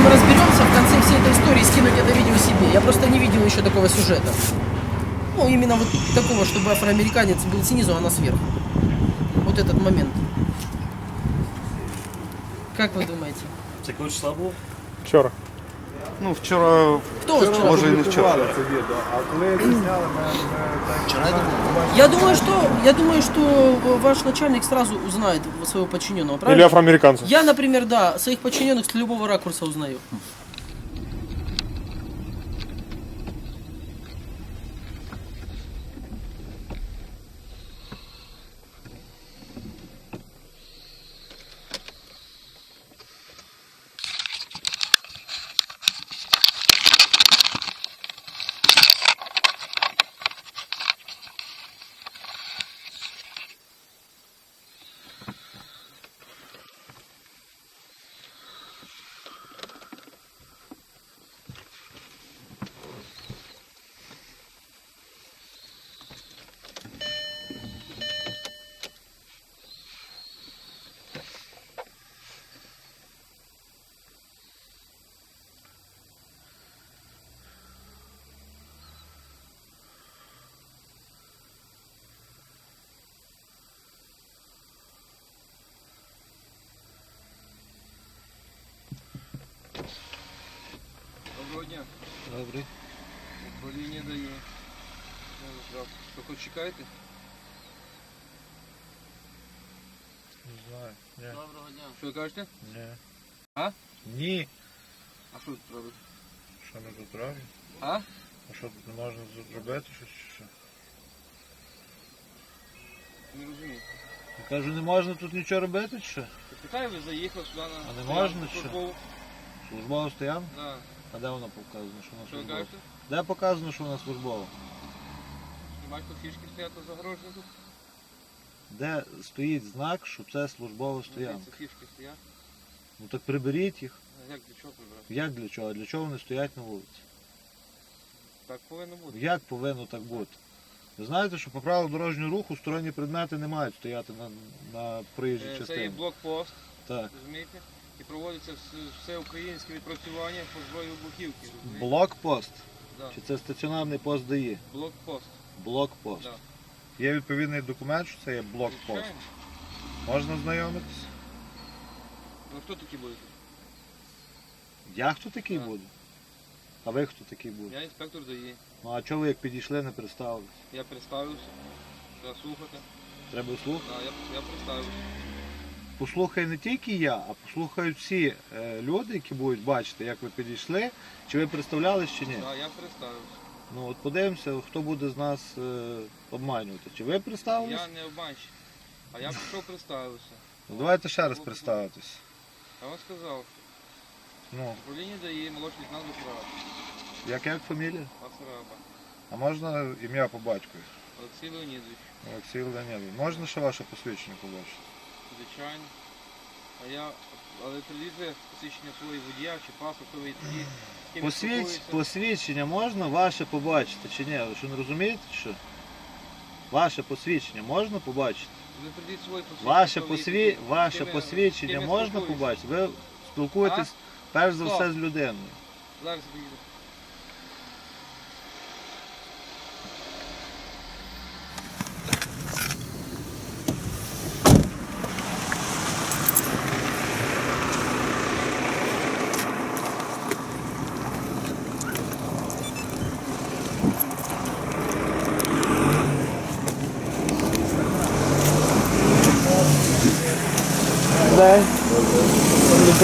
когда мы разберемся, в конце всей этой истории скинуть это видео себе. Я просто не видел еще такого сюжета. Ну, именно вот такого, чтобы афроамериканец был снизу, а она сверху. Вот этот момент. Как вы думаете? Це якого числа було? Вчора. Ну, вчора, Кто вчера? може і не вчора. це відео, а коли це зняли, ми, ми Вчора я думаю, что я думаю, что ваш начальник сразу узнает своего подчиненного, Или правильно? афроамериканцы. Я, например, да, своих подчиненных с любого ракурса узнаю. Доброго дня. Добре. Управління дає. Що хоч чекаєте? Не знаю. Ні. Доброго дня. Що ви кажете? Ні. А? Ні. А що тут робите? Що ми тут робимо? А? А що тут не можна зробити щось? чи Що? Не розумію. Я кажу, не можна тут нічого робити, чи що? Питаю, ви заїхав сюди на А не стоянку можна, що? службову. Службова стоянка? А де вона показана, що вона Що ви службова? кажете? Де показано, що вона службова? Бачите, фішки стоять тут загорожені тут? Де стоїть знак, що це службова стоянка? Це фішки стоять. Ну так приберіть їх. А Як для чого прибрати? Як для чого? Для чого вони стоять на вулиці? Так повинно бути. Як повинно так бути? Ви знаєте, що по правилу дорожнього руху сторонні предмети не мають стояти на, на проїжджій Е, Це є частині. блокпост, Так. розумієте? І проводиться вс- все українське відпрацювання по зброї вибухівки. Блокпост. Да. Чи це стаціонарний пост дає? Блокпост. Блокпост. Да. Є відповідний документ, що це є блокпост. Звичайно. Можна знайомитися? Ну хто такі будете? Я хто такий Так. буду? А ви хто такий буде? Я інспектор дає. Ну а чого ви як підійшли, не представились? Я представився. Треба слухати. Треба слухати. Да, я, я представився. Послухай не тільки я, а послухають всі е, люди, які будуть бачити, як ви підійшли, чи ви представлялись чи ні. Да, я представився. Ну от подивимося, хто буде з нас е, обманювати. Чи ви представились? Я не обманщик. А я пішов представився. Ну, давайте ще раз представитись. Я вам сказав, Ну, управління дає молодший лейтенант Бухара, Як як фамілія? Пацараба, а можна ім'я по батькові? Олексій Леонідович, Олексій Леонідович. Можна ще ваше посвідчення побачити? Звичайно. А я, але прилізе посвідчення своєї водія чи паспорт, тоді ким. Посвідчення можна ваше побачити чи ні? Ви що не розумієте, що? Ваше посвідчення можна побачити? Ви прийдіть своє посвідчення. Ваше, посві... тоді, Ваше ким я- з посвідчення я можна спілкуюся. побачити? Ви спілкуєтесь перш за все з людиною. Зараз приїду.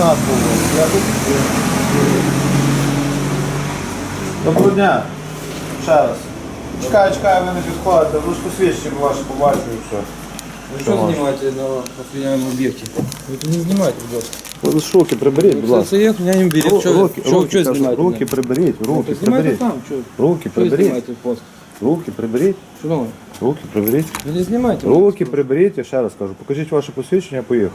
Лейтенант був. Доброго дня. Ще раз. Чекаю, чекаю, ви не підходите. Ви ж посвідчення ваше побачу і все. Ви що знімаєте на охороняємому об'єкті? Ви тут не знімайте, будь ласка. Руки приберіть, будь ласка. це є охороняємий об'єкт. Що, Руки, що, руки, що кажу, знімаєте? руки приберіть, руки приберіть. там, що, Руки що приберіть, руки приберіть, Шановний, руки приберіть. ви не знімайте. Руки приберіть, я ще раз кажу. Покажіть ваше посвідчення, я поїхав.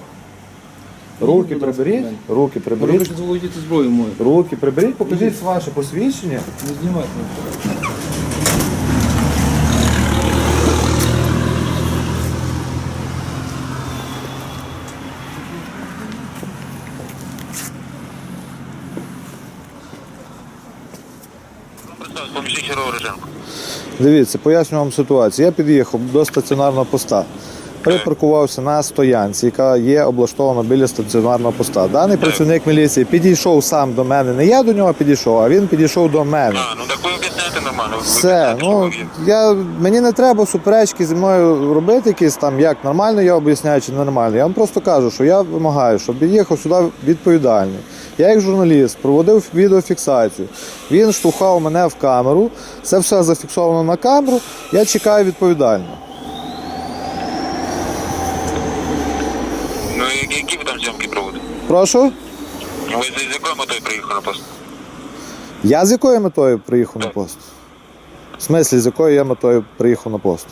Руки приберіть, руки приберіть, хочете володіти зброєю мою. руки приберіть, покажіть ваше посвідчення. Не знімайте. Дивіться, поясню вам ситуацію. Я під'їхав до стаціонарного поста. Припаркувався на стоянці, яка є облаштована біля стаціонарного поста. Даний працівник міліції підійшов сам до мене. Не я до нього підійшов, а він підійшов до мене. А, ну так ви об'ясняєте нормально. Все, ну я мені не треба суперечки зі мною робити якісь там, як нормально я об'ясняю чи нормально. Я вам просто кажу, що я вимагаю, щоб під'їхав сюди відповідальний. Я як журналіст проводив відеофіксацію. Він штовхав мене в камеру. Це все зафіксовано на камеру. Я чекаю відповідально. Ну і які ви там зйомки проводите? Прошу. Ви з, якою метою приїхали на пост? Я з якою метою приїхав на пост? В смислі, з якою я метою приїхав на пост?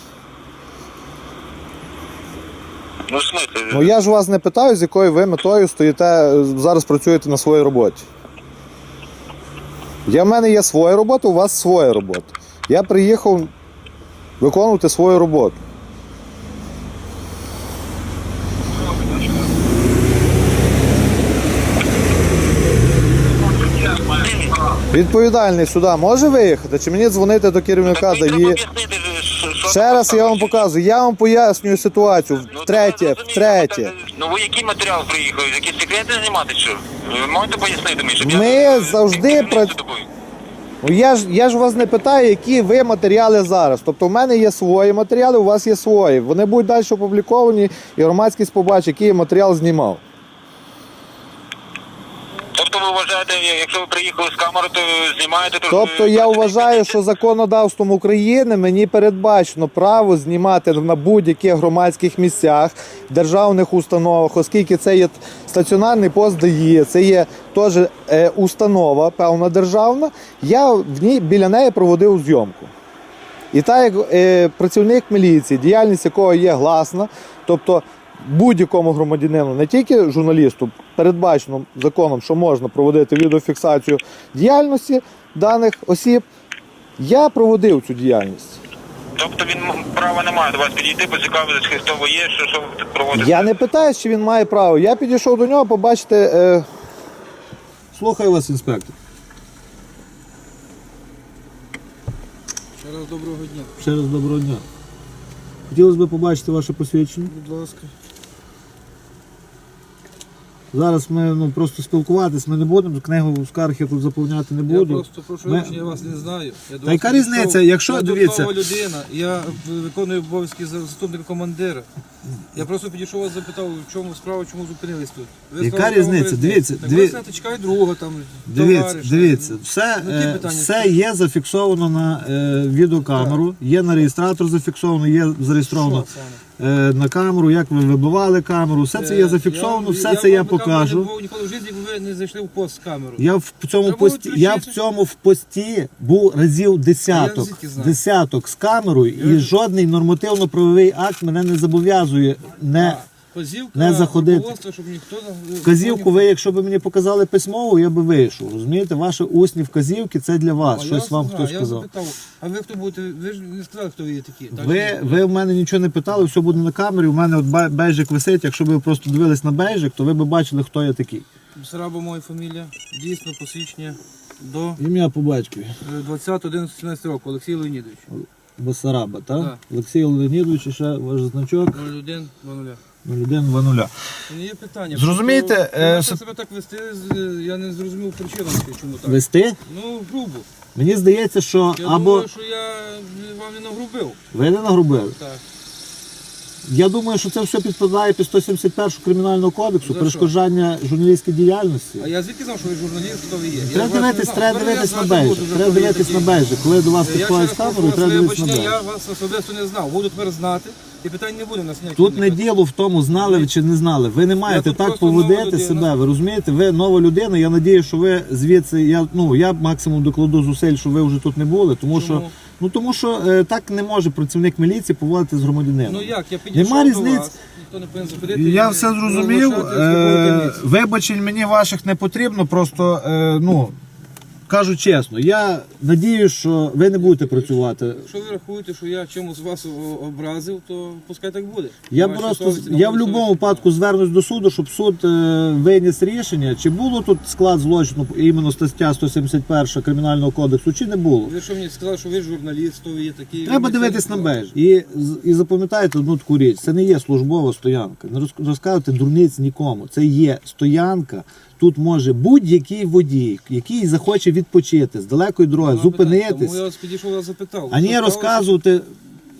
Ну, в смысле? Ну я ж вас не питаю, з якою ви метою стоїте, зараз працюєте на своїй роботі. Я в мене є своя робота, у вас своя робота. Я приїхав виконувати свою роботу. Відповідальний сюди може виїхати, чи мені дзвонити до керівника що- що Ще раз я вам показую, я вам пояснюю ситуацію Ну, втретє, втретє. Ну ви який матеріал приїхали? Якісь секрети знімати що? Ви можете пояснити мені, щоб я... Ми завжди керівництво прац- такою? Ну я ж я ж вас не питаю, які ви матеріали зараз. Тобто в мене є свої матеріали, у вас є свої. Вони будуть далі опубліковані, і громадськість побачить, який я матеріал знімав. Вважаєте, якщо ви приїхали з камери, то знімаєте... То Тобто я вважаю, що законодавством України мені передбачено право знімати на будь-яких громадських місцях, державних установах, оскільки це є стаціонарний пост ДАІ, це є теж е, установа, певна державна. Я в ній біля неї проводив зйомку. І так як е, працівник міліції, діяльність якого є гласна, тобто будь-якому громадянину, не тільки журналісту, передбачено законом, що можна проводити відеофіксацію діяльності даних осіб, я проводив цю діяльність. Тобто він права не має до вас підійти, поцікавитися, хто ви є, що, що ви проводите. Я не питаю, чи він має право. Я підійшов до нього, побачите. Е... Слухаю вас, інспектор. Ще раз доброго дня. Ще раз доброго дня. Хотілося б побачити ваше посвідчення. Будь ласка. Зараз ми ну, просто спілкуватись, ми не будемо, книгу скарг я тут заповняти не Я просто прошу Ми- я вас не знаю. Я Та яка різниця, якщо, я дивіться- людина, я виконую обов'язки за- заступника командира. Я просто підійшов вас запитав, в чому справа, чому зупинились тут. Ви Яка сказали, різниця? що Дивіться, Так дві- знаєте, друга там. Дивіться, товариша. дивіться, все, Ну, е, питання. все є зафіксовано на е, відеокамеру, є на реєстратор зафіксовано, є зареєстровано Що саме? е, на камеру, як ви вибивали камеру, все це є Е, зафіксовано, я- все це я вам камеру покажу. Не був ніколи в житті, бо ви не зайшли в пост з камерою. Я в цьому Треба пості, я в цьому в пості був разів десяток, звідки знаю? десяток з камерою, і жодний нормативно-правовий акт мене не зобов'язує не. А, не заходити. руководство, щоб ніхто Вказівку ви, якщо б мені показали письмово, я би вийшов. Розумієте, ваші усні вказівки це для вас. А я Щось вам знаю, хтось я сказав. запитав, а ви хто будете? Ви ж не сказали, хто ви є такі. Так Ви, ви в мене нічого не питали, все буде на камері. У мене от бе- бейджик висить. Якщо б ви просто дивились на бейджик, то ви б бачили, хто я такий. Сараба моя фамілія, дійсно посвідчення до Ім'я по батькові. 20.11.17 року, Олексій Леонідович. Басараба, так? Да. Олексій Леонідович, і ще ваш значок 01 00. 0120. Це не є питання. Зрозумієте, Просто е, с- себе так вести, з- я не зрозумів причину, чому так. Вести? Ну, грубо. Мені здається, що Я або думаю, що я вам не нагрубив. ви не нагрубили. Так. Я думаю, що це все підпадає під 171 кримінального кодексу, За що? перешкоджання журналістській діяльності. А я звідки знав, що ви журналіст, хто ви є? Треба дивитись, треба дивитись на буду Треба дивитись на бейджик. Коли до вас підходять з камерою, треба дивитись на бейджик. Я вас особисто не знав. Буду тепер знати. І питань не буде у нас ніяких. Тут не діло в тому, знали ви чи не знали. Ви не маєте тут так просто нова поводити людина. себе. Ви розумієте? Ви нова людина. Я надію, що ви звідси. Я ну я максимум докладу зусиль, що ви вже тут не були, тому що Чому? Ну тому що е, так не може працівник міліції поводити з громадянином. Ну як, я підійшов Нема до різниць. вас, ніхто не повинен заходити. Я і все зрозумів. розглашати Е, вибачень мені ваших не потрібно. Просто е, ну кажу чесно, я надію, що ви не будете працювати. Якщо ви рахуєте, що я чимось вас образив, то пускай так буде. Я Ваші просто совісті, я в будь-якому випадку звернусь до суду, щоб суд е, виніс рішення, чи було тут склад злочину іменно стаття 171 кримінального кодексу, чи не було. Ви що мені сказали, що ви журналіст, то ви є такий. Треба дивитись на межі. І, і запам'ятайте одну таку річ: це не є службова стоянка. Не роз- розказуйте дурниць нікому. Це є стоянка. Тут може будь-який водій, який захоче відпочити з далекої дороги, зупинитись, Тому я вас підійшов вас запитав. а Що розказувати.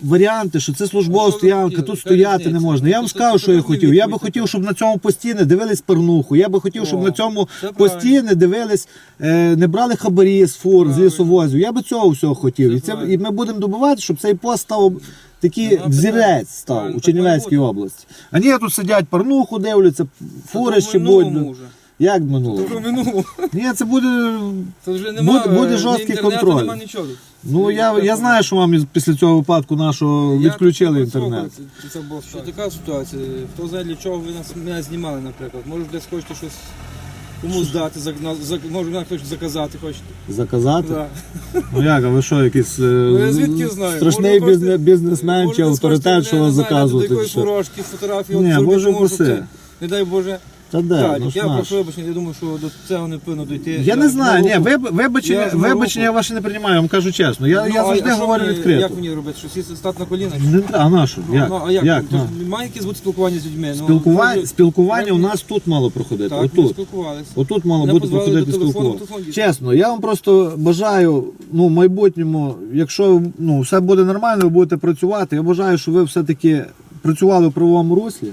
Варіанти, що це службова стоянка, тут стояти не можна. Я вам тут що я хотів. Я би хотів, щоб на цьому пості не дивились порнуху. Я би хотів, щоб на цьому це пості не дивились, не брали хабарі з фур, з лісовозів. Я би цього всього хотів. І, це, і ми будемо добувати, щоб цей пост став такий взірець став у Чернівецькій області. А ні, тут сидять порнуху, дивляться, фури ще будуть. Вже. Як минуло? То в минулому. Ні, це буде. Тут вже нема, Буде- буде жорсткий контроль. Нема нічого. Ну я, я знаю, що вам із- після цього випадку нашого Я відключили тут інтернет. Це, це, це була що така ситуація. Хто знає для чого ви нас мене знімали, наприклад. Може десь хочете щось комусь дати, за, на, може мене хтось заказати хочете. Заказати? Да. Ну як, а ви що, якийсь е, Ну, я звідки знаю? страшний Може, бізне- хочете- бізнесмен може, чи десь авторитет, що вас не знаю, заказувати? Якоїсь чи що? ворожки, фотографії, Ні, от, зробити, щоб упаси. це, Не дай Боже. Та де? Так, ну, ж я наш. прошу вибачення, я думаю, що до цього не повинно дійти. Я не знаю, ні, виб- вибачення, Я вибачення я ваше не приймаю, я вам кажу чесно. Я, Ну, я завжди а говорю відкрито. Як мені робити? Що сісти стати на коліна? Не треба, а на що? Ну, Як? ну, а як? Як? Ну? Має якесь бути спілкування з людьми? Ну, Спілкування, може, спілкування у нас тут мало проходити. Так, ми отут. спілкувалися. Отут мало Мене бути позвали проходити до телефону, спілкування. Чесно, я вам просто бажаю, ну, в майбутньому, якщо ну, все буде нормально, ви будете працювати, я бажаю, щоб ви все-таки працювали в правовому руслі,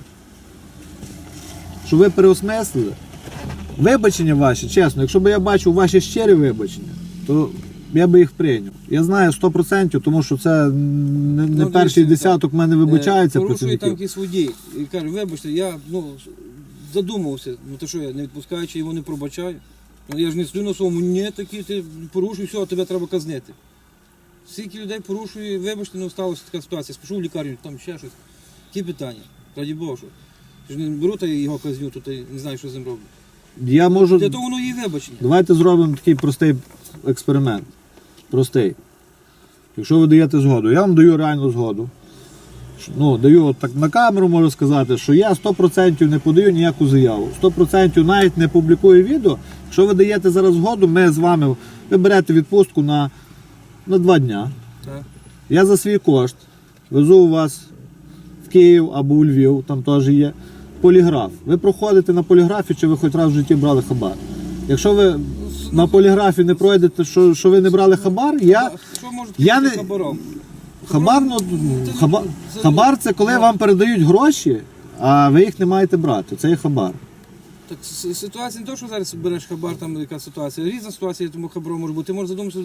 щоб ви переосмислили. Вибачення ваші, чесно, якщо б я бачив ваші щирі вибачення, то я би їх прийняв. Я знаю 100%, тому що це не, не Ну, перший дивіться, десяток в мене вибачається Е, Порушує там якийсь водій і каже, вибачте, я ну, задумався, ну то що я не відпускаю, чи його не пробачаю. Ну, я ж не стою на своєму, ні, такі ти порушуй, все, а тебе треба казнити. Скільки людей порушує, вибачте, не сталося така ситуація. Спішу в лікарню, там ще щось. Які питання? Раді Бога, що. Ж не беру та його казню, то ти не знаю, що з ним роблю. Я можу. Для того воно є вибачення. Давайте зробимо такий простий експеримент. Простий. Якщо ви даєте згоду, я вам даю реальну згоду. Ну, даю от так на камеру, можу сказати, що я 100% не подаю ніяку заяву. 100% навіть не публікую відео. Якщо ви даєте зараз згоду, ми з вами ви берете відпустку на, на два дня. Так. Я за свій кошт везу вас в Київ або у Львів, там теж є поліграф. Ви проходите на поліграфі, чи ви хоч раз в житті брали хабар. Якщо ви на поліграфі не пройдете, що, що ви не брали хабар, я. Що може я не- хабаром? Хабар, ну, Це хаба, це- хабар це коли вам передають гроші, а ви їх не маєте брати. Це є хабар. Так ситуація не то, що зараз береш хабар, там яка ситуація. Різна ситуація, тому хабаром може бути. Ти можеш задуматися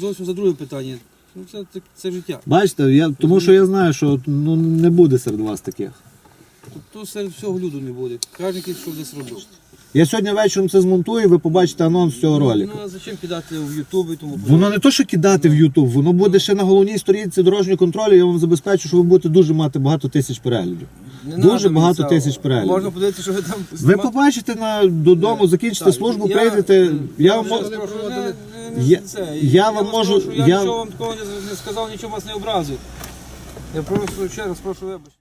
зовсім за друге питання. Ну, це, це, це життя. Бачите, я, тому що я знаю, що ну, не буде серед вас таких. Тут серед всього люду не буде. Якийсь що десь робив. Я сьогодні вечором це змонтую, ви побачите анонс цього ролика. Ну, а зачем кидати в Ютуб і тому Воно не то, що кидати в Ютуб, воно буде ще на головній сторінці дорожнього контролю. Я вам забезпечу, що ви будете дуже мати багато тисяч переглядів. Не дуже мені багато цього. тисяч переглядів. Можна подивитися, що ви там Ви побачите на додому, закінчите Так, службу, я- прийдете. Я вам мо- не- не Я- це. я вам вас можу- прошу, Я я- нічого вам такого не, не сказав, нічого вас не образив. Я просто ще раз прошу вибачення.